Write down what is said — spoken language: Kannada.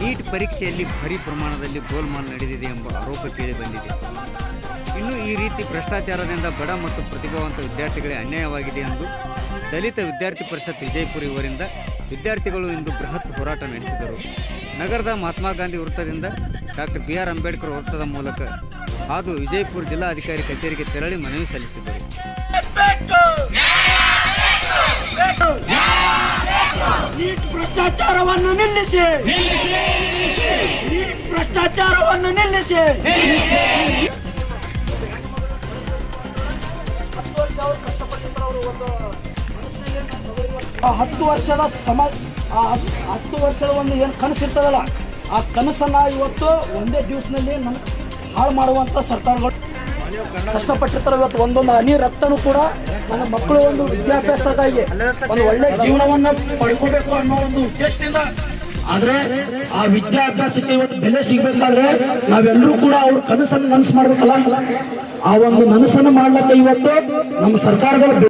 ನೀಟ್ ಪರೀಕ್ಷೆಯಲ್ಲಿ ಭಾರಿ ಪ್ರಮಾಣದಲ್ಲಿ ಗೋಲ್ಮಾಲ್ ನಡೆದಿದೆ ಎಂಬ ಆರೋಪ ಕೇಳಿ ಬಂದಿದೆ. ಇನ್ನು ಈ ರೀತಿ ಭ್ರಷ್ಟಾಚಾರದಿಂದ ಬಡ ಮತ್ತು ಪ್ರತಿಭಾವಂತ ವಿದ್ಯಾರ್ಥಿಗಳಿಗೆ ಅನ್ಯಾಯವಾಗಿದೆ ಎಂದು ದಲಿತ ವಿದ್ಯಾರ್ಥಿ ಪರಿಷತ್ ವಿಜಯಪುರ ಇವರಿಂದ ವಿದ್ಯಾರ್ಥಿಗಳು ಇಂದು ಬೃಹತ್ ಹೋರಾಟ ನಡೆಸಿದರು. ನಗರದ ಮಹಾತ್ಮ ಗಾಂಧಿ ವೃತ್ತದಿಂದ ಡಾಕ್ಟರ್ ಬಿ ಆರ್ ಅಂಬೇಡ್ಕರ್ ವೃತ್ತದ ಮೂಲಕ ಹಾಗೂ ವಿಜಯಪುರ ಜಿಲ್ಲಾಧಿಕಾರಿ ಕಚೇರಿಗೆ ತೆರಳಿ ಮನವಿ ಸಲ್ಲಿಸಿದರು. ಭ್ರಷ್ಟಾಚಾರವನ್ನು ನಿಲ್ಲಿಸಿ. ಈ ಭ್ರಷ್ಟಾಚಾರವನ್ನು ನಿಲ್ಲಿಸಿ. ಆ ಹತ್ತು ವರ್ಷದ ಸಮ, ಆ ಹತ್- ಹತ್ತು ವರ್ಷದ ಒಂದು ಏನು ಕನಸಿರ್ತದಲ್ಲ ಆ ಕನಸನ್ನ ಇವತ್ತು ಒಂದೇ ದಿವಸದಲ್ಲಿ ನಮ್ ಹಾಳು ಮಾಡುವಂಥ ಸರ್ಕಾರಗಳು. ಕಷ್ಟಪಟ್ಟಿರ್ತಾರೆ ಇವತ್ತು ಒಂದೊಂದು ಹನಿ ರಕ್ತನೂ ಕೂಡ ನನ್ನ ಮಕ್ಕಳು ಒಂದು ವಿದ್ಯಾಭ್ಯಾಸಕ್ಕಾಗಿ ಒಂದು ಒಳ್ಳೆ ಜೀವನವನ್ನ ಪಡ್ಕೋಬೇಕು ಅನ್ನೋ ಒಂದು ಉದ್ದೇಶದಿಂದ. ಆದ್ರೆ ಆ ವಿದ್ಯಾಭ್ಯಾಸಕ್ಕೆ ಇವತ್ತು ಬೆಲೆ ಸಿಗ್ಬೇಕಾದ್ರೆ ನಾವೆಲ್ಲರೂ ಕೂಡ ಅವ್ರ ಕನಸನ್ನು ನನಸು ಮಾಡ್ಬೇಕಲ್ಲ? ಆ ಒಂದು ನನಸನ್ನು ಮಾಡ್ಲಕ್ಕ ಇವತ್ತು ನಮ್ಮ ಸರ್ಕಾರಗಳು